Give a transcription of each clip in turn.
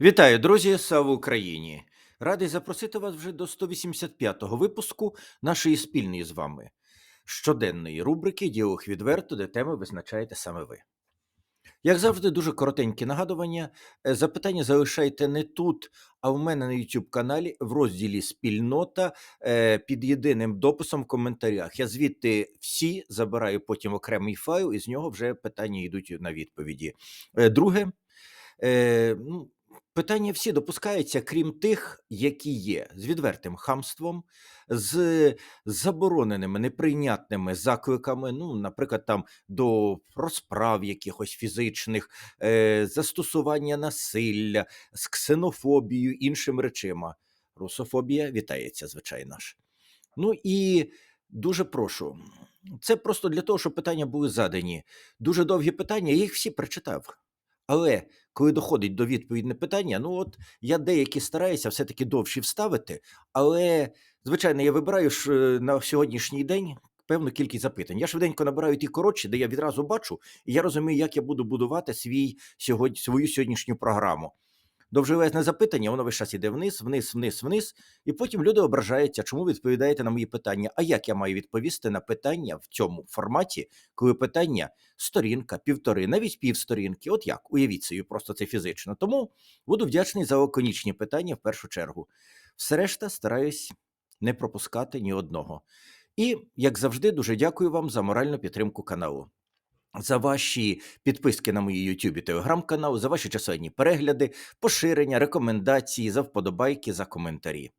Вітаю, друзі! Слава Україні! Радий запросити вас вже до 185-го випуску нашої спільної з вами щоденної рубрики Діалог відверто, де теми визначаєте саме ви. Як завжди, дуже коротенькі нагадування. Е, Запитання залишайте не тут, а в мене на YouTube каналі в розділі Спільнота е, під єдиним дописом в коментарях. Я звідти всі забираю потім окремий файл, і з нього вже питання йдуть на відповіді. Е, Друге, ну, питання всі допускаються, крім тих, які є з відвертим хамством, з забороненими, неприйнятними закликами, ну, наприклад, там до розправ якихось фізичних, е, застосування насилля, з ксенофобією, іншими речима. Русофобія вітається, звичайно ж. Ну і дуже прошу. Це просто для того, щоб питання були задані. Дуже довгі питання, я їх всі прочитав. Але коли доходить до відповіді на питання, ну от я деякі стараюся все-таки довші вставити, але, звичайно, я вибираю ж е, на сьогоднішній день певну кількість запитань. Я швиденько набираю ті коротші, де я відразу бачу, і я розумію, як я буду будувати свій сьогодні, свою сьогоднішню програму. Довжелезне запитання, воно весь час іде вниз, вниз, вниз, вниз, і потім люди ображаються, чому відповідаєте на мої питання. А як я маю відповісти на питання в цьому форматі, коли питання сторінка, півтори, навіть півсторінки? От як? Уявіть собі, просто це фізично. Тому буду вдячний за лаконічні питання в першу чергу. Все решта стараюсь не пропускати ні одного. І, як завжди, дуже дякую вам за моральну підтримку каналу. За ваші підписки на мої YouTube і телеграм-канал, за ваші численні перегляди, поширення, рекомендації, за вподобайки, за коментарі.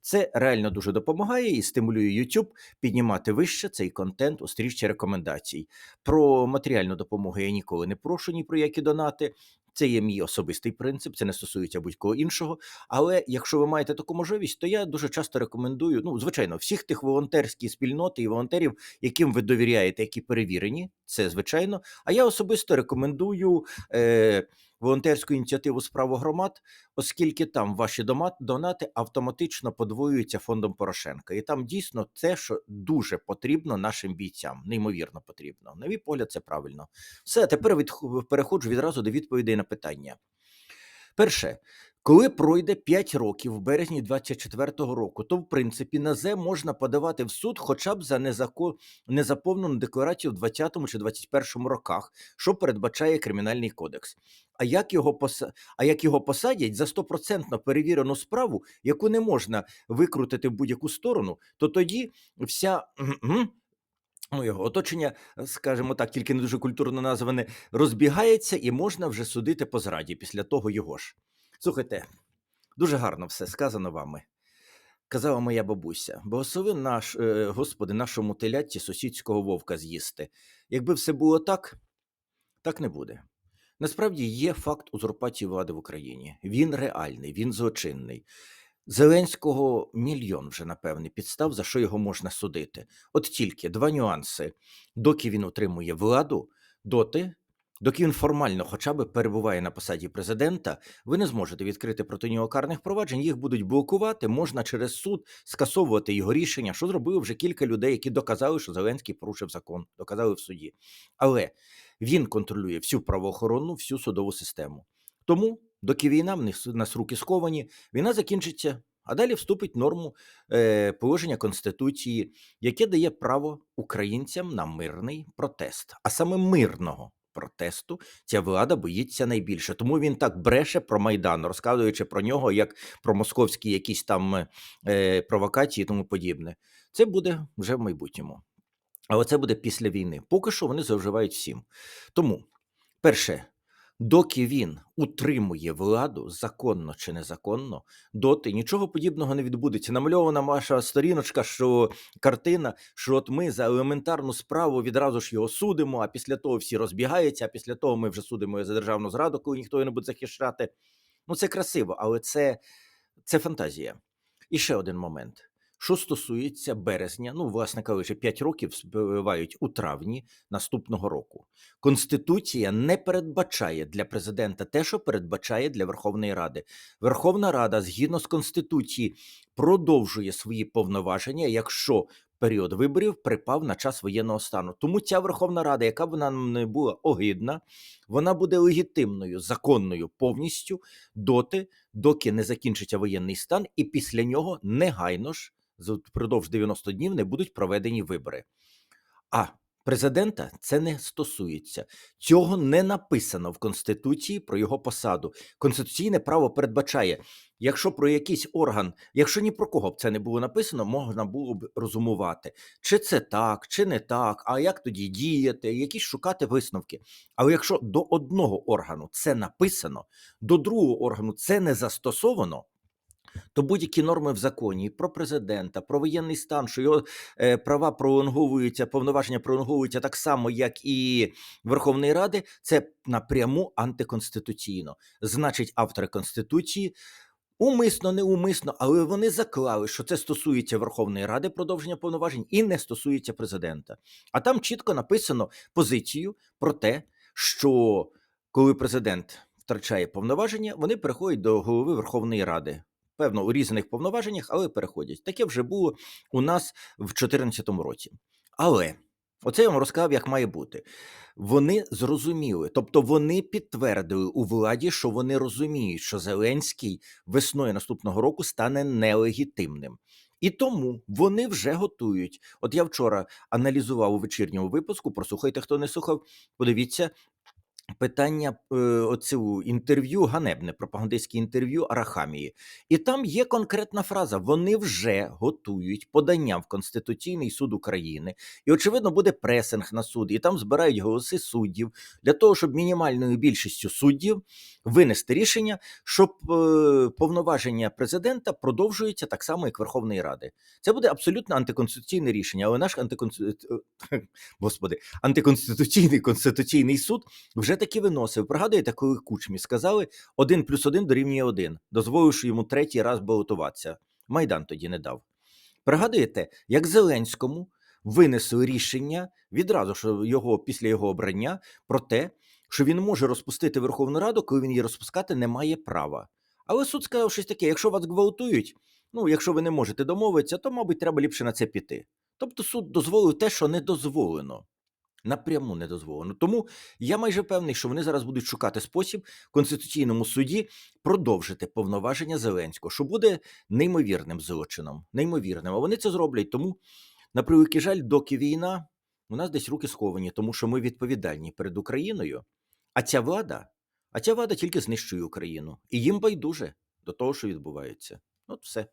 Це реально дуже допомагає і стимулює YouTube піднімати вище цей контент у стрічці рекомендацій. Про матеріальну допомогу я ніколи не прошу ні про які донати. Це є мій особистий принцип, це не стосується будь-кого іншого. Але якщо ви маєте таку можливість, то я дуже часто рекомендую, ну, звичайно, всіх тих волонтерських спільноти і волонтерів, яким ви довіряєте, які перевірені, це звичайно. А я особисто рекомендую е, волонтерську ініціативу справу громад, оскільки там ваші донати автоматично подвоюються фондом Порошенка. І там дійсно те, що дуже потрібно нашим бійцям, неймовірно потрібно. На мій погляд, це правильно. Все, тепер від переходжу відразу до відповідей на питання. Перше, коли пройде 5 років в березні 24-го року, то в принципі на зе можна подавати в суд хоча б за незако... незаповнену декларацію в 20-му чи 21-му роках, що передбачає кримінальний кодекс. А як його поса... а як його посадять за стопроцентно перевірену справу, яку не можна викрутити в будь-яку сторону, то тоді вся. Ну, його оточення, скажімо так, тільки не дуже культурно назване, розбігається, і можна вже судити по зраді після того його ж. Слухайте, дуже гарно все сказано вами. Казала моя бабуся, благослови наш, е, Господи, нашому телятці сусідського вовка з'їсти. Якби все було так, так не буде. Насправді є факт узурпації влади в Україні. Він реальний, він злочинний. Зеленського мільйон вже, напевне, підстав, за що його можна судити. От тільки два нюанси. Доки він отримує владу, доти, доки він формально хоча б перебуває на посаді президента, ви не зможете відкрити проти нього карних проваджень, їх будуть блокувати, можна через суд скасовувати його рішення, що зробили вже кілька людей, які доказали, що Зеленський порушив закон, доказали в суді. Але він контролює всю правоохоронну, всю судову систему. Тому, доки війна в них- нас руки сковані, війна закінчиться, а далі вступить норму е, положення Конституції, яке дає право українцям на мирний протест, а саме мирного. Протесту ця влада боїться найбільше, тому він так бреше про майдан, розказуючи про нього як про московські якісь там е, провокації і тому подібне. Це буде вже в майбутньому. Але це буде після війни. Поки що вони зловживають всім. Тому, перше, доки він утримує владу, законно чи незаконно, доти нічого подібного не відбудеться. Намальована ваша сторіночка, що картина, що от ми за елементарну справу відразу ж його судимо, а після того всі розбігаються, а після того ми вже судимо за державну зраду, коли ніхто його не буде захищати. Ну, це красиво, але це, це фантазія. І ще один момент. Що стосується березня, ну, власне кажучи, 5 років спливають у травні наступного року. Конституція не передбачає для президента те, що передбачає для Верховної Ради. Верховна Рада, згідно з Конституцією, продовжує свої повноваження, якщо період виборів припав на час воєнного стану. Тому ця Верховна Рада, яка б вона не була огидна, вона буде легітимною, законною повністю доти, доки не закінчиться воєнний стан, і після нього негайно ж впродовж 90 днів не будуть проведені вибори. А президента це не стосується. Цього не написано в Конституції про його посаду. Конституційне право передбачає, якщо про якийсь орган, якщо ні про кого б це не було написано, можна було б розумувати, чи це так, чи не так, а як тоді діяти, якісь шукати висновки. Але якщо до одного органу це написано, до другого органу це не застосовано. То будь-які норми в законі про президента, про воєнний стан, що його е, права пролонговуються, повноваження пролонговуються так само, як і Верховної Ради, це напряму антиконституційно. Значить, автори Конституції умисно, неумисно, але вони заклали, що це стосується Верховної Ради продовження повноважень і не стосується президента. А там чітко написано позицію про те, що коли президент втрачає повноваження, вони переходять до голови Верховної Ради. Певно, у різних повноваженнях, але переходять. Таке вже було у нас в 2014 році. Але оце я вам розказав, як має бути. Вони зрозуміли, тобто вони підтвердили у владі, що вони розуміють, що Зеленський весною наступного року стане нелегітимним. І тому вони вже готують. От я вчора аналізував у вечірньому випуску. Прослухайте, хто не слухав. Подивіться питання е, оцю інтерв'ю, ганебне пропагандистське інтерв'ю Арахамії. І там є конкретна фраза: вони вже готують подання в Конституційний суд України, і очевидно буде пресинг на суд, і там збирають голоси суддів для того, щоб мінімальною більшістю суддів винести рішення, щоб е, повноваження президента продовжуються так само, як Верховної Ради. Це буде абсолютно антиконституційне рішення, але наш антиконститу... Господи, антиконституційний конституційний суд вже таки виносив. Пригадуєте, коли Кучмі сказали, один плюс один дорівнює один, дозволивши йому третій раз балотуватися. Майдан тоді не дав. Пригадуєте, як Зеленському винесли рішення відразу що його після його обрання про те, що він може розпустити Верховну Раду, коли він її розпускати не має права. Але суд сказав щось таке: якщо вас гвалтують, ну якщо ви не можете домовитися, то, мабуть, треба ліпше на це піти. Тобто суд дозволив те, що не дозволено. Напряму не дозволено. Тому я майже певний, що вони зараз будуть шукати спосіб Конституційному суді продовжити повноваження Зеленського, що буде неймовірним злочином. Неймовірним. А вони це зроблять. Тому, на превеликий жаль, доки війна, у нас десь руки сховані, тому що ми відповідальні перед Україною. А ця влада, а ця влада тільки знищує Україну. І їм байдуже до того, що відбувається. От все.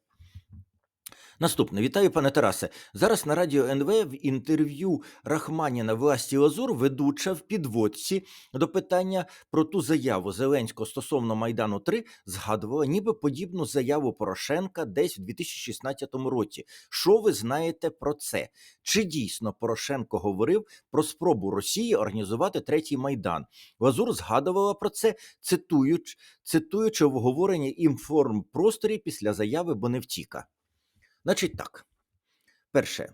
Наступне, вітаю, пане Тарасе. Зараз на радіо НВ в інтерв'ю Рахманіна Власті Лазур ведуча в підводці до питання про ту заяву Зеленського стосовно Майдану 3 згадувала ніби подібну заяву Порошенка десь в 2016 році. Що ви знаєте про це? Чи дійсно Порошенко говорив про спробу Росії організувати третій майдан? Лазур згадувала про це, цитуючи, цитуючи обговорення інформпросторі після заяви Боневтіка. Значить так. Перше,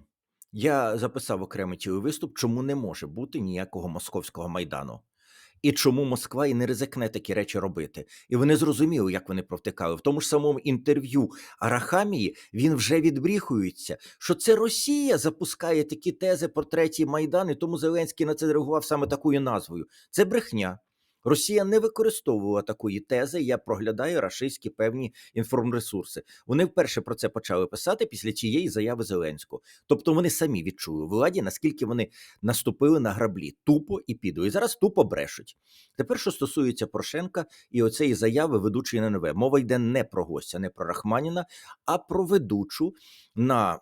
я записав окремий цілий виступ, чому не може бути ніякого московського майдану. І чому Москва і не ризикне такі речі робити. І вони зрозуміли, як вони провтикали. В тому ж самому інтерв'ю Арахамії він вже відбріхується, що це Росія запускає такі тези про третій майдан, і тому Зеленський на це реагував саме такою назвою. Це брехня. Росія не використовувала такої тези. Я проглядаю рашистські певні інформресурси. Вони вперше про це почали писати після цієї заяви Зеленського. Тобто вони самі відчули владі, наскільки вони наступили на граблі тупо і піду. І зараз тупо брешуть. Тепер, що стосується Порошенка і оцеї заяви ведучої на НВ, мова йде не про гостя, не про Рахманіна, а про ведучу на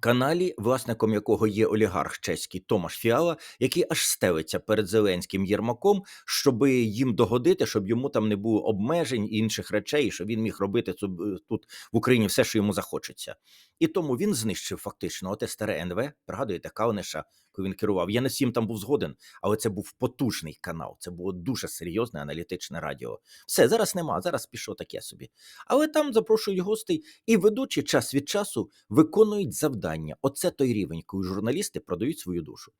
каналі, власником якого є олігарх чеський Томаш Фіала, який аж стелиться перед Зеленським Єрмаком, щоб їм догодити, щоб йому там не було обмежень і інших речей, щоб він міг робити тут в Україні все, що йому захочеться. І тому він знищив фактично оте старе НВ. Пригадуєте, Калниша, коли він керував. Я не всім там був згоден, але це був потужний канал. Це було дуже серйозне аналітичне радіо. Все зараз нема. Зараз пішов таке собі. Але там запрошують гостей, і ведучі час від часу виконують завдання. Оце той рівень, коли журналісти продають свою душу.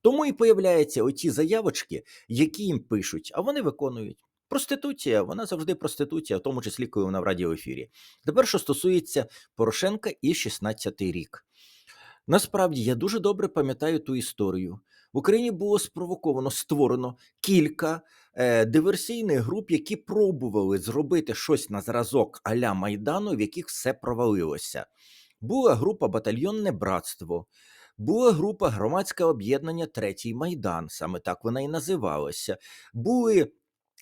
Тому і появляються оці заявочки, які їм пишуть, а вони виконують. Проституція, вона завжди проституція, в тому числі, коли вона в радіоефірі. Тепер, що стосується Порошенка і 16-й рік. Насправді я дуже добре пам'ятаю ту історію. В Україні було спровоковано, створено кілька е, диверсійних груп, які пробували зробити щось на зразок аля Майдану, в яких все провалилося. Була група Батальйонне братство, була група громадське об'єднання Третій Майдан, саме так вона і називалася. Були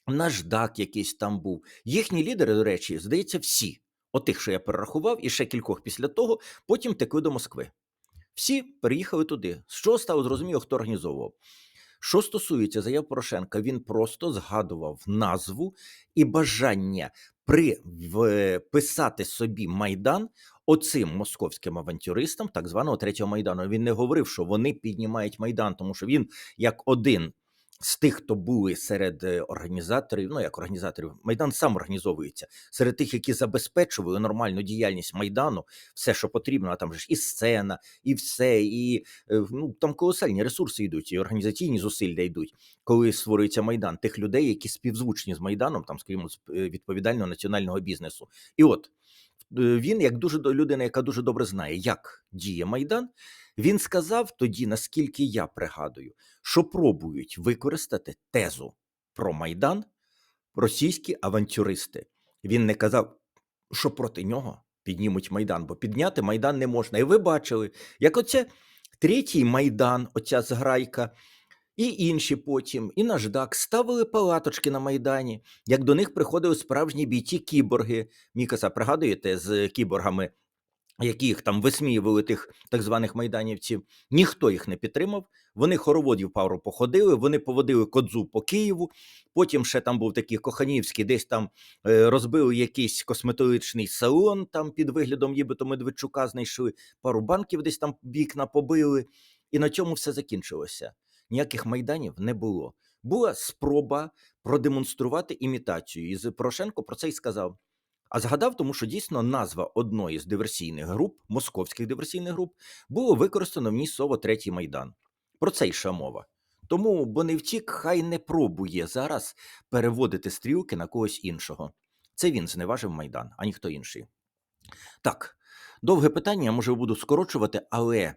наждак якийсь там був. Їхні лідери, до речі, здається, всі. Отих, що я перерахував, і ще кількох після того, потім текли до Москви. Всі переїхали туди. Чого стало зрозуміло, хто організовував. Що стосується заяв Порошенка, він просто згадував назву і бажання приписати собі Майдан оцим московським авантюристам, так званого третього майдану. Він не говорив, що вони піднімають майдан, тому що він як один з тих, хто були серед е, організаторів, ну як організаторів, майдан сам організовується серед тих, які забезпечували нормальну діяльність майдану, все, що потрібно. А там ж і сцена, і все, і е, ну там колосальні ресурси йдуть, і організаційні зусилля йдуть, коли створюється майдан тих людей, які співзвучні з майданом, там, скажімо, з е, відповідального національного бізнесу. І от він, як дуже людина, яка дуже добре знає, як діє майдан, він сказав тоді, наскільки я пригадую, що пробують використати тезу про майдан російські авантюристи. Він не казав, що проти нього піднімуть майдан, бо підняти майдан не можна. І ви бачили, як оце третій майдан, оця зграйка, і інші потім, і наждак ставили палаточки на майдані, як до них приходили справжні бійці кіборги. Мікаса, пригадуєте з кіборгами, які їх там висміювали тих так званих майданівців, ніхто їх не підтримав. Вони хороводів пару походили, вони поводили кодзу по Києву. Потім ще там був такий Коханівський, десь там е, розбили якийсь косметологічний салон, там під виглядом нібито Медведчука знайшли, пару банків десь там вікна побили, і на цьому все закінчилося. Ніяких майданів не було. Була спроба продемонструвати імітацію. І Порошенко про це й сказав. А згадав, тому що дійсно назва одної з диверсійних груп, московських диверсійних груп, було використано в ній слово Третій Майдан. Про це йшла мова. Тому Боневтік хай не пробує зараз переводити стрілки на когось іншого. Це він зневажив Майдан, а ніхто інший. Так, довге питання, може, буду скорочувати, але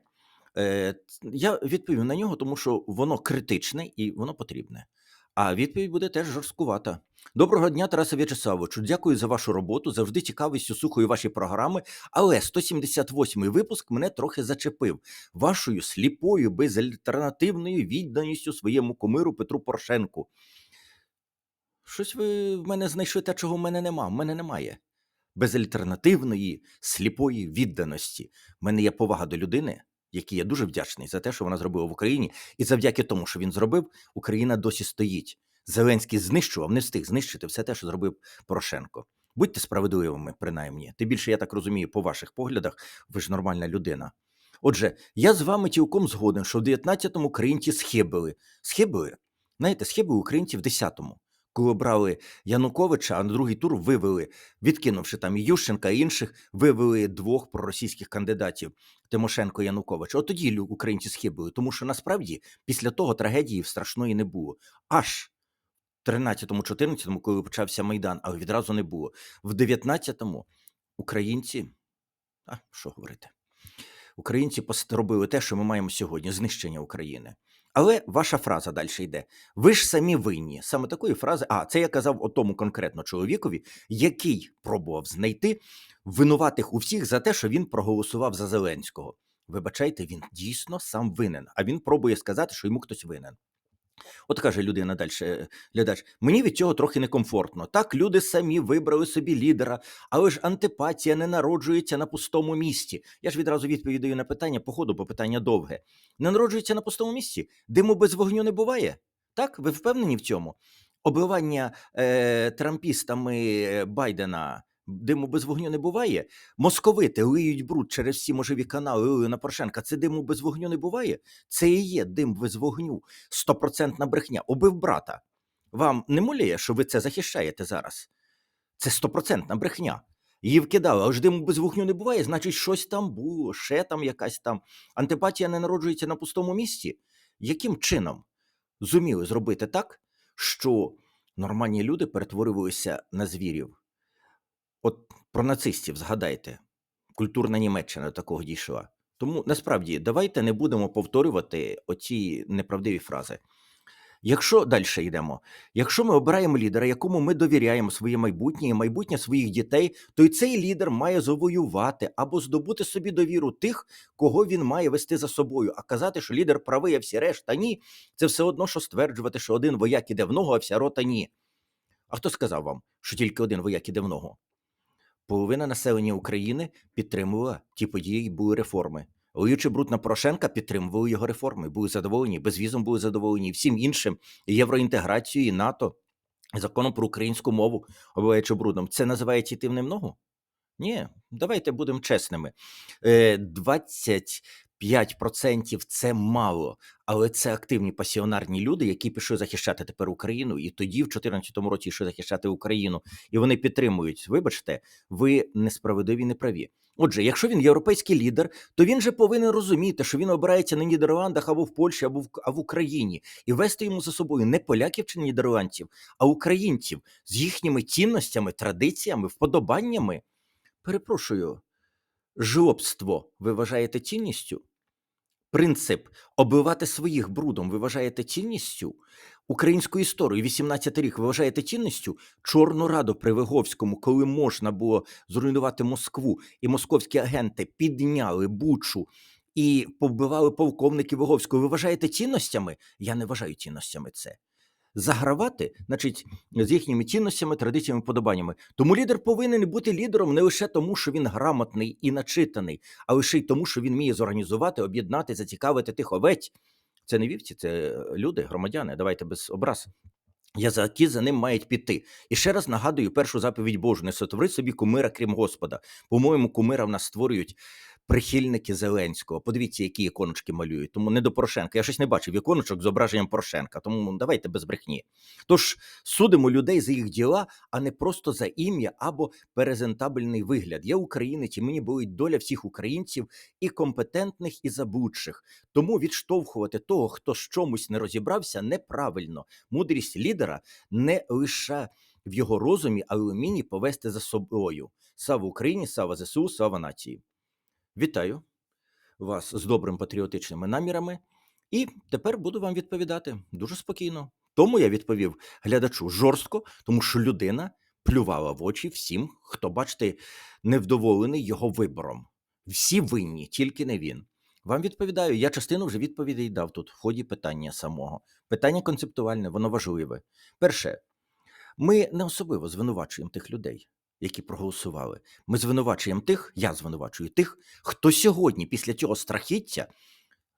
е, я відповім на нього, тому що воно критичне і воно потрібне. А відповідь буде теж жорсткувата. Доброго дня, Тарасе В'ячеславовичу. Дякую за вашу роботу. Завжди цікавістю слухаю ваші програми. Але 178-й випуск мене трохи зачепив вашою сліпою, безальтернативною відданістю своєму кумиру Петру Порошенку. Щось ви в мене знайшли те, чого в мене нема. В мене немає. Безальтернативної, сліпої відданості. В мене є повага до людини, якій я дуже вдячний за те, що вона зробила в Україні. І завдяки тому, що він зробив, Україна досі стоїть. Зеленський знищував, не встиг знищити все те, що зробив Порошенко. Будьте справедливими, принаймні. Тим більше, я так розумію, по ваших поглядах, ви ж нормальна людина. Отже, я з вами цілком згоден, що в 19-му українці схибили. Схибили? Знаєте, схибили українці в 10-му. Коли обрали Януковича, а на другий тур вивели, відкинувши там Ющенка і інших, вивели двох проросійських кандидатів Тимошенко і Януковича. От тоді українці схибили, тому що насправді після того трагедії страшної не було. Аж в 13-14, коли почався Майдан, але відразу не було. В 19-му українці, а що говорити? Українці робили те, що ми маємо сьогодні знищення України. Але ваша фраза далі йде. Ви ж самі винні. Саме такої фрази, а це я казав о тому конкретно чоловікові, який пробував знайти винуватих у всіх за те, що він проголосував за Зеленського. Вибачайте, він дійсно сам винен, а він пробує сказати, що йому хтось винен. От каже людина далі, глядач, мені від цього трохи некомфортно. Так, люди самі вибрали собі лідера, але ж антипатія не народжується на пустому місці. Я ж відразу відповідь даю на питання, походу, бо питання довге. Не народжується на пустому місці? Диму без вогню не буває? Так, ви впевнені в цьому? Обливання е, трампістами е, Байдена диму без вогню не буває. Московити лиють бруд через всі можливі канали лили на Порошенка. Це диму без вогню не буває? Це і є дим без вогню. Стопроцентна брехня. Убив брата. Вам не муляє, що ви це захищаєте зараз? Це стопроцентна брехня. Її вкидали, але ж диму без вогню не буває, значить, щось там було, ще там якась там. Антипатія не народжується на пустому місці. Яким чином зуміли зробити так, що нормальні люди перетворювалися на звірів? От про нацистів згадайте. Культурна Німеччина такого дійшла. Тому насправді давайте не будемо повторювати оці неправдиві фрази. Якщо далі йдемо, якщо ми обираємо лідера, якому ми довіряємо своє майбутнє і майбутнє своїх дітей, то й цей лідер має завоювати або здобути собі довіру тих, кого він має вести за собою. А казати, що лідер правий, а всі решта ні, це все одно, що стверджувати, що один вояк іде в ногу, а вся рота ні. А хто сказав вам, що тільки один вояк іде в ногу? Половина населення України підтримувала ті події і були реформи. Луючи бруд на Порошенка підтримували його реформи, були задоволені, безвізом були задоволені всім іншим євроінтеграцією, НАТО, законом про українську мову, обиваючи брудом. Це називається йти в немного? Ні, давайте будемо чесними. Е, 20 5% – це мало, але це активні пасіонарні люди, які пішли захищати тепер Україну, і тоді, в 2014 році, йшли захищати Україну, і вони підтримують. Вибачте, ви несправедливі, неправі. Отже, якщо він європейський лідер, то він же повинен розуміти, що він обирається на Нідерландах або в Польщі, або в а в Україні, і вести йому за собою не поляків чи нідерландців, а українців з їхніми цінностями, традиціями, вподобаннями. Перепрошую жлобство ви вважаєте цінністю? Принцип оббивати своїх брудом ви вважаєте цінністю? Українську історію 18 рік ви вважаєте цінністю? Чорну раду при Виговському, коли можна було зруйнувати Москву, і московські агенти підняли Бучу і повбивали полковників Виговського. Ви вважаєте цінностями? Я не вважаю цінностями це. Загравати, значить, з їхніми цінностями, традиціями, подобаннями. Тому лідер повинен бути лідером не лише тому, що він грамотний і начитаний, а лише й тому, що він вміє зорганізувати, об'єднати, зацікавити тих овець. Це не вівці, це люди, громадяни. Давайте без образ. Язаки за ним мають піти. І ще раз нагадую першу заповідь Божу: не сотвори собі кумира, крім Господа. По-моєму, кумира в нас створюють прихильники Зеленського. Подивіться, які іконочки малюють. Тому не до Порошенка. Я щось не бачив іконочок з зображенням Порошенка. Тому давайте без брехні. Тож судимо людей за їх діла, а не просто за ім'я або презентабельний вигляд. Я українець, і мені болить доля всіх українців і компетентних, і забудших. Тому відштовхувати того, хто з чомусь не розібрався, неправильно. Мудрість лідера не лише в його розумі, але й повести за собою. Слава Україні, слава ЗСУ, слава нації. Вітаю вас з добрим патріотичними намірами. І тепер буду вам відповідати дуже спокійно. Тому я відповів глядачу жорстко, тому що людина плювала в очі всім, хто, бачите, невдоволений його вибором. Всі винні, тільки не він. Вам відповідаю, я частину вже відповідей дав тут в ході питання самого. Питання концептуальне, воно важливе. Перше, ми не особливо звинувачуємо тих людей, які проголосували. Ми звинувачуємо тих, я звинувачую тих, хто сьогодні, після цього страхіття,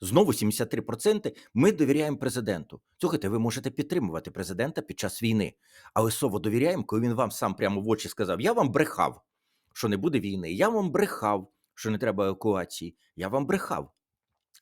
знову 73%, ми довіряємо президенту. Слухайте, ви можете підтримувати президента під час війни, але слово довіряємо, коли він вам сам прямо в очі сказав: Я вам брехав, що не буде війни. Я вам брехав, що не треба евакуації. Я вам брехав.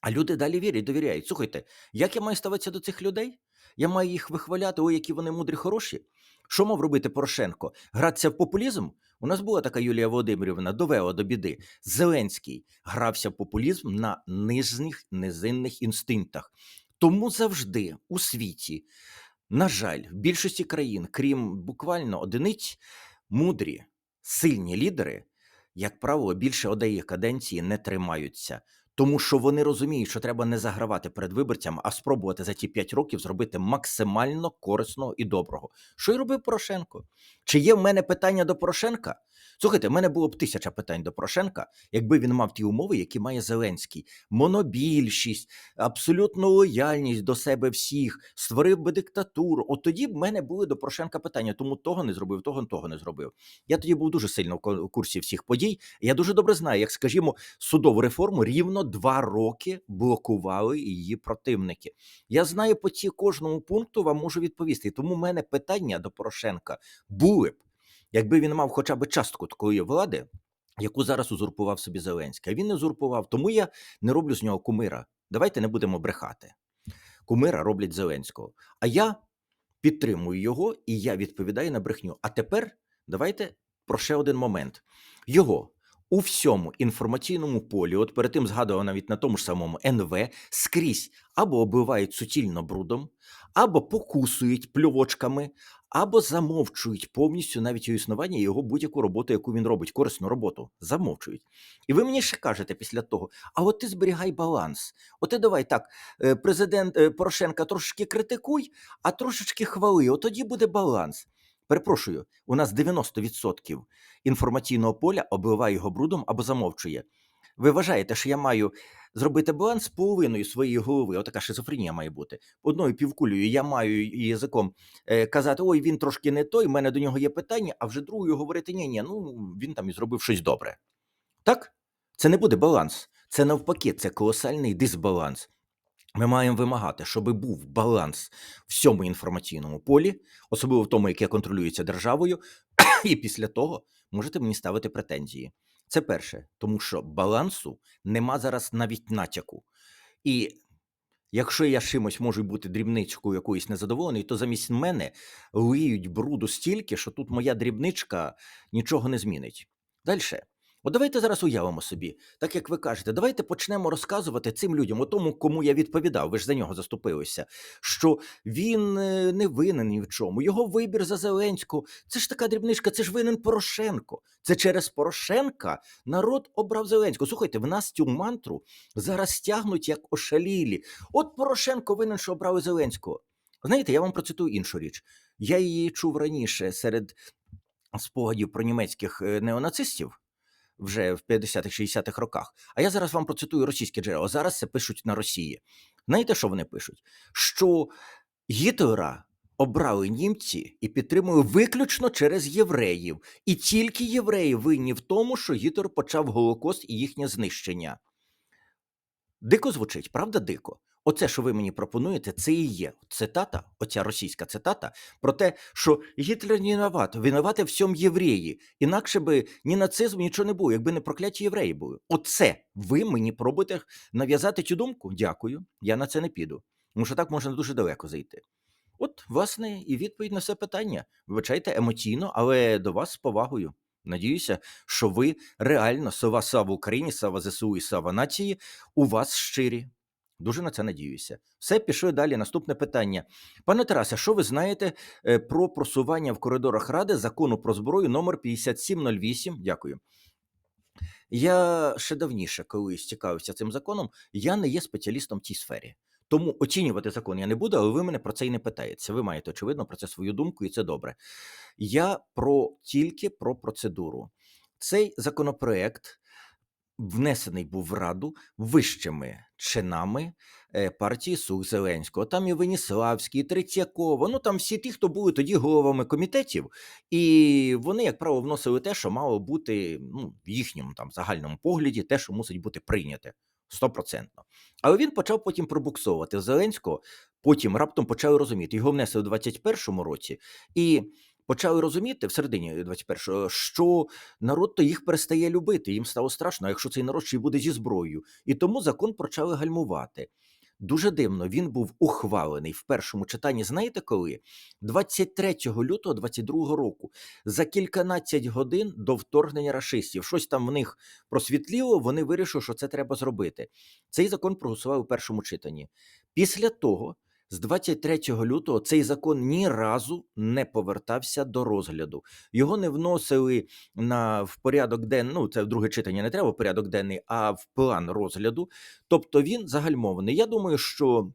А люди далі вірять, довіряють. Слухайте, як я маю ставитися до цих людей? Я маю їх вихваляти, ой, які вони мудрі, хороші. Що мав робити Порошенко? Гратися в популізм? У нас була така Юлія Володимирівна, довела до біди. Зеленський грався в популізм на нижніх низинних інстинктах. Тому завжди у світі, на жаль, в більшості країн, крім буквально одиниць, мудрі, сильні лідери, як правило, більше одеї каденції не тримаються. Тому що вони розуміють, що треба не загравати перед виборцями, а спробувати за ті 5 років зробити максимально корисного і доброго. Що й робив Порошенко? Чи є в мене питання до Порошенка? Слухайте, в мене було б тисяча питань до Порошенка, якби він мав ті умови, які має Зеленський: монобільшість, абсолютну лояльність до себе всіх, створив би диктатуру. От тоді б мене були до Порошенка питання, тому того не зробив, того того не зробив. Я тоді був дуже сильно в курсі всіх подій. Я дуже добре знаю, як скажімо, судову реформу рівно два роки блокували її противники. Я знаю по ці кожному пункту вам можу відповісти. Тому в мене питання до Порошенка були б, якби він мав хоча б частку такої влади, яку зараз узурпував собі Зеленський. А він не узурпував, тому я не роблю з нього кумира. Давайте не будемо брехати. Кумира роблять Зеленського. А я підтримую його і я відповідаю на брехню. А тепер давайте про ще один момент. Його у всьому інформаційному полі, от перед тим згадував навіть на тому ж самому НВ, скрізь або оббивають суцільно брудом, або покусують пльовочками, або замовчують повністю навіть його існування його будь-яку роботу, яку він робить, корисну роботу. Замовчують. І ви мені ще кажете після того: а от ти зберігай баланс. От ти давай так, е, президент е, Порошенка трошечки критикуй, а трошечки хвали. От тоді буде баланс. Перепрошую, у нас 90% інформаційного поля обливає його брудом або замовчує. Ви вважаєте, що я маю зробити баланс з половиною своєї голови? Отака шизофренія має бути. Одною півкулею я маю язиком е, казати: ой, він трошки не той, в мене до нього є питання, а вже другою говорити: ні, ні, ну він там і зробив щось добре. Так? Це не буде баланс. Це навпаки, це колосальний дисбаланс. Ми маємо вимагати, щоб був баланс в всьому інформаційному полі, особливо в тому, яке контролюється державою, і після того можете мені ставити претензії. Це перше, тому що балансу нема зараз навіть натяку. І якщо я чимось можу бути дрібничкою якоюсь незадоволений, то замість мене лиють бруду стільки, що тут моя дрібничка нічого не змінить. Далі. От давайте зараз уявимо собі, так як ви кажете, давайте почнемо розказувати цим людям, о тому, кому я відповідав, ви ж за нього заступилися, що він е, не винен ні в чому. Його вибір за Зеленського це ж така дрібничка, це ж винен Порошенко. Це через Порошенка народ обрав Зеленського. Слухайте, в нас цю мантру зараз стягнуть як ошалілі. От Порошенко винен, що обрали Зеленського. Знаєте, я вам процитую іншу річ. Я її чув раніше серед спогадів про німецьких е, неонацистів вже в 50-х, 60-х роках. А я зараз вам процитую російське джерело. Зараз це пишуть на Росії. Знаєте, що вони пишуть? Що Гітлера обрали німці і підтримують виключно через євреїв. І тільки євреї винні в тому, що Гітлер почав Голокост і їхнє знищення. Дико звучить, правда, дико? Оце, що ви мені пропонуєте, це і є цитата, оця російська цитата, про те, що Гітлер не виноват, винувати всьому євреї. Інакше би ні нацизм, нічого не було, якби не прокляті євреї були. Оце ви мені пробуєте нав'язати цю думку? Дякую, я на це не піду. Тому що так можна дуже далеко зайти. От, власне, і відповідь на все питання. Вибачайте емоційно, але до вас з повагою. Надіюся, що ви реально сова слава Україні, слава ЗСУ і слава нації у вас щирі. Дуже на це надіюся. Все пішли далі. Наступне питання. Пане Тарасе, що ви знаєте е, про просування в коридорах Ради закону про зброю номер 5708? Дякую. Я ще давніше колись цікавився цим законом. Я не є спеціалістом в цій сфері. Тому оцінювати закон я не буду, але ви мене про це і не питаєте. Ви маєте, очевидно, про це свою думку, і це добре. Я про тільки про процедуру. Цей законопроект внесений був в Раду вищими чинами е, партії Сух Зеленського. Там і Веніславський, і Третьякова, ну там всі ті, хто були тоді головами комітетів, і вони, як правило, вносили те, що мало бути ну, в їхньому там загальному погляді, те, що мусить бути прийняте. Стопроцентно. Але він почав потім пробуксовувати Зеленського, потім раптом почали розуміти. Його внесли у 21-му році, і почали розуміти в середині 21-го, що народ то їх перестає любити. Їм стало страшно, якщо цей народ ще й буде зі зброєю. І тому закон почали гальмувати. Дуже дивно, він був ухвалений в першому читанні. Знаєте коли? 23 лютого 22 року, за кільканадцять годин до вторгнення рашистів. Щось там в них просвітліло, вони вирішили, що це треба зробити. Цей закон проголосував у першому читанні. Після того, з 23 лютого, цей закон ні разу не повертався до розгляду. Його не вносили на в порядок денний, ну це в друге читання не треба в порядок денний, а в план розгляду. Тобто він загальмований. Я думаю, що.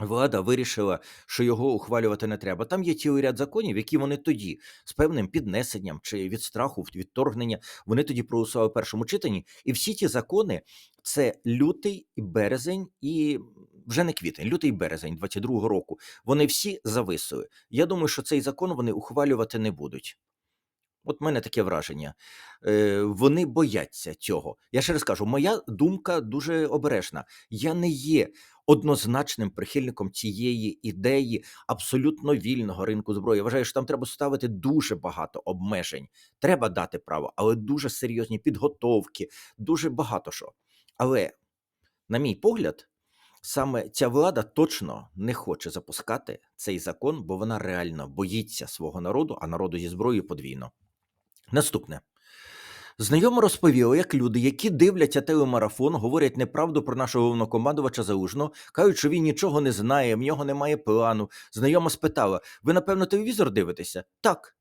Влада вирішила, що його ухвалювати не треба. Там є цілий ряд законів, які вони тоді з певним піднесенням чи від страху, від вторгнення, вони тоді проголосували в першому читанні. І всі ті закони це лютий і березень, і вже не квітень, лютий березень 22-го року. Вони всі зависили. Я думаю, що цей закон вони ухвалювати не будуть. От в мене таке враження. Е, Вони бояться цього. Я ще раз кажу, моя думка дуже обережна. Я не є однозначним прихильником цієї ідеї абсолютно вільного ринку зброї. Я вважаю, що там треба ставити дуже багато обмежень. Треба дати право, але дуже серйозні підготовки, дуже багато що. Але, на мій погляд, саме ця влада точно не хоче запускати цей закон, бо вона реально боїться свого народу, а народу зі зброєю подвійно. Наступне. Знайомо розповіло, як люди, які дивляться телемарафон, говорять неправду про нашого головнокомандувача Залужного, кажуть, що він нічого не знає, в нього немає плану. Знайома спитала: ви, напевно, телевізор дивитеся? Так.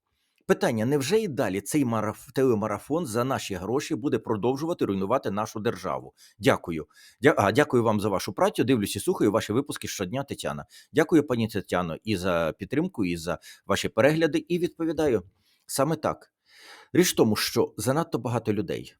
Питання: невже і далі цей мараф... телемарафон за наші гроші буде продовжувати руйнувати нашу державу? Дякую. Дя... А, дякую вам за вашу працю. Дивлюсь і слухаю ваші випуски щодня, Тетяна. Дякую, пані Тетяно, і за підтримку, і за ваші перегляди. І відповідаю саме так. Річ в тому, що занадто багато людей,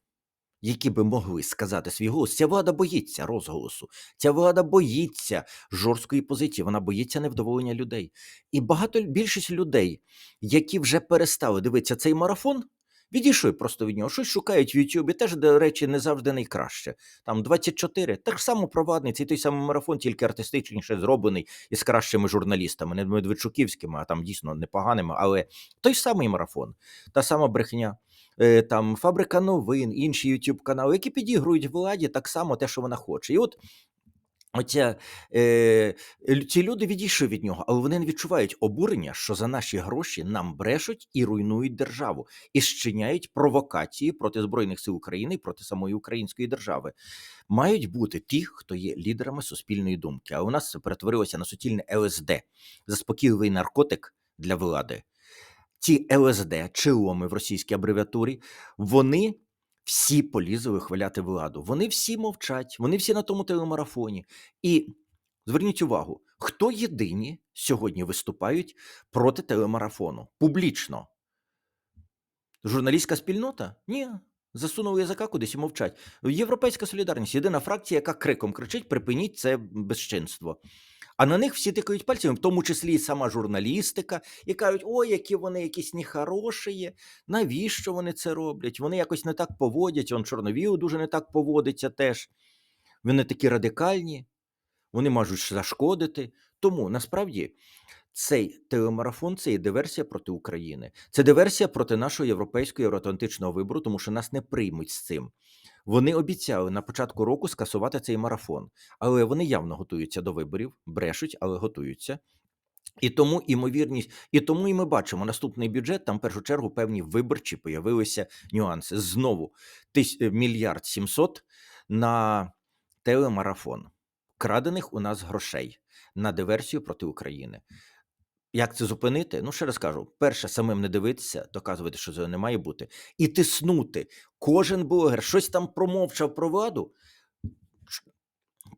які би могли сказати свій голос, ця влада боїться розголосу, ця влада боїться жорсткої позиції, вона боїться невдоволення людей. І багато більшість людей, які вже перестали дивитися цей марафон, відійшли просто від нього. Щось шукають в Ютубі, теж, до речі, не завжди найкраще. Там 24, так само провадний, цей той самий марафон, тільки артистичніше зроблений і з кращими журналістами, не Медведчуківськими, а там дійсно непоганими, але той самий марафон, та сама брехня. Е, Там фабрика новин, інші youtube канали, які підігрують владі так само те, що вона хоче. І от оця, е, ці люди відійшли від нього, але вони не відчувають обурення, що за наші гроші нам брешуть і руйнують державу, і щиняють провокації проти Збройних сил України і проти самої української держави. Мають бути ті, хто є лідерами суспільної думки. А у нас це перетворилося на суцільне ЛСД, заспокійливий наркотик для влади ці ЛСД, чиломи в російській абревіатурі, вони всі полізли вихваляти владу. Вони всі мовчать, вони всі на тому телемарафоні. І зверніть увагу, хто єдині сьогодні виступають проти телемарафону публічно. Журналістська спільнота? Ні. Засунули язика кудись і мовчать. Європейська солідарність єдина фракція, яка криком кричить: припиніть це безчинство. А на них всі тикають пальцями, в тому числі і сама журналістика, і кажуть, ой, які вони якісь нехороші, навіщо вони це роблять? Вони якось не так поводять, он Чорновіл дуже не так поводиться теж. Вони такі радикальні, вони можуть зашкодити. Тому насправді цей телемарафон це є диверсія проти України. Це диверсія проти нашого європейського євроатлантичного вибору, тому що нас не приймуть з цим. Вони обіцяли на початку року скасувати цей марафон, але вони явно готуються до виборів, брешуть, але готуються. І тому імовірність, і тому і ми бачимо наступний бюджет. Там в першу чергу певні виборчі появилися нюанси. Знову тис, е, мільярд сімсот на телемарафон. Крадених у нас грошей на диверсію проти України. Як це зупинити? Ну, ще раз кажу: перше, самим не дивитися, доказувати, що цього не має бути, і тиснути. Кожен блогер щось там промовчав про владу.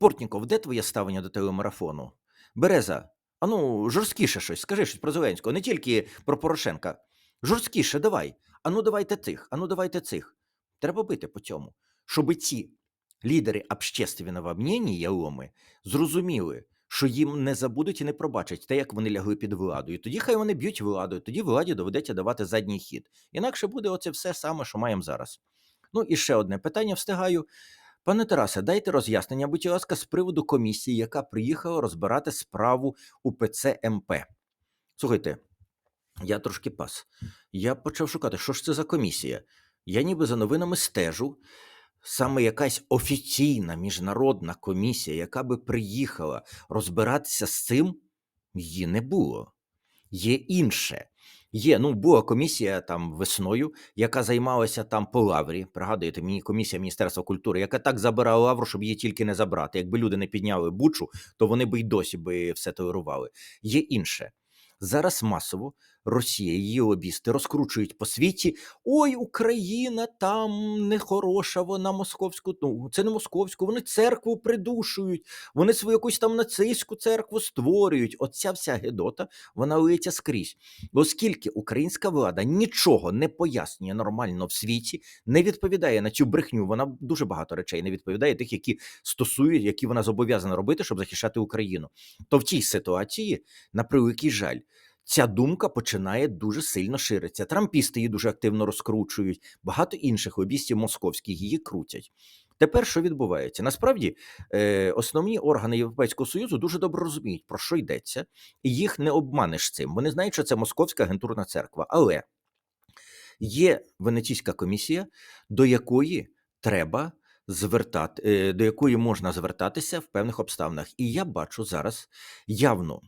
Портніков, де твоє ставлення до телемарафону? Береза, а ну, жорсткіше щось, скажи щось про Зеленського, не тільки про Порошенка. Жорсткіше, давай. Ану, давайте цих, ану, давайте цих. Треба бити по цьому, щоб ці лідери общественного мнення, яломи, зрозуміли, що їм не забудуть і не пробачать те, як вони лягли під владу. І тоді хай вони б'ють владу, і тоді владі доведеться давати задній хід. Інакше буде оце все саме, що маємо зараз. Ну і ще одне питання встигаю. Пане Тарасе, дайте роз'яснення, будь ласка, з приводу комісії, яка приїхала розбирати справу УПЦ МП. Слухайте, я трошки пас. Я почав шукати, що ж це за комісія. Я ніби за новинами стежу. Саме якась офіційна міжнародна комісія, яка би приїхала розбиратися з цим, її не було. Є інше. Є, ну, була комісія там весною, яка займалася там по лаврі. Пригадуєте, мені комісія Міністерства культури, яка так забирала лавру, щоб її тільки не забрати. Якби люди не підняли бучу, то вони би й досі би все толерували. Є інше. Зараз масово Росія, її лобісти розкручують по світі. Ой, Україна там нехороша, вона московську. Ну, це не московську, вони церкву придушують, вони свою якусь там нацистську церкву створюють. Оця вся гедота, вона лиється скрізь. Оскільки українська влада нічого не пояснює нормально в світі, не відповідає на цю брехню. Вона дуже багато речей не відповідає тих, які стосують, які вона зобов'язана робити, щоб захищати Україну. То в цій ситуації, на превеликий жаль. Ця думка починає дуже сильно ширитися. Трампісти її дуже активно розкручують, багато інших лобістів московських її крутять. Тепер що відбувається? Насправді е, основні органи Європейського Союзу дуже добре розуміють, про що йдеться, і їх не обманеш цим. Вони знають, що це московська агентурна церква. Але є Венеційська комісія, до якої треба звертати, е, до якої можна звертатися в певних обставинах. І я бачу зараз явну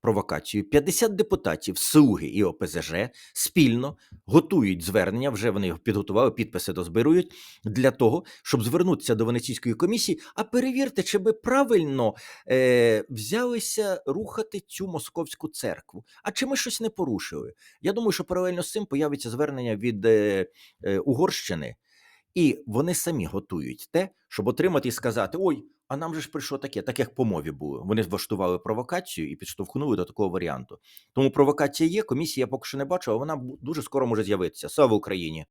провокацію. 50 депутатів Слуги і ОПЗЖ спільно готують звернення. Вже вони його підготували, підписи дозбирують для того, щоб звернутися до Венеційської комісії. А перевірте, чи би правильно е, взялися рухати цю московську церкву. А чи ми щось не порушили? Я думаю, що паралельно з цим появиться звернення від е, е, Угорщини, і вони самі готують те, щоб отримати і сказати: ой, а нам же ж прийшло таке, так як по мові було. Вони влаштували провокацію і підштовхнули до такого варіанту. Тому провокація є. Комісія поки що не бачу, але вона дуже скоро може з'явитися. Слава Україні!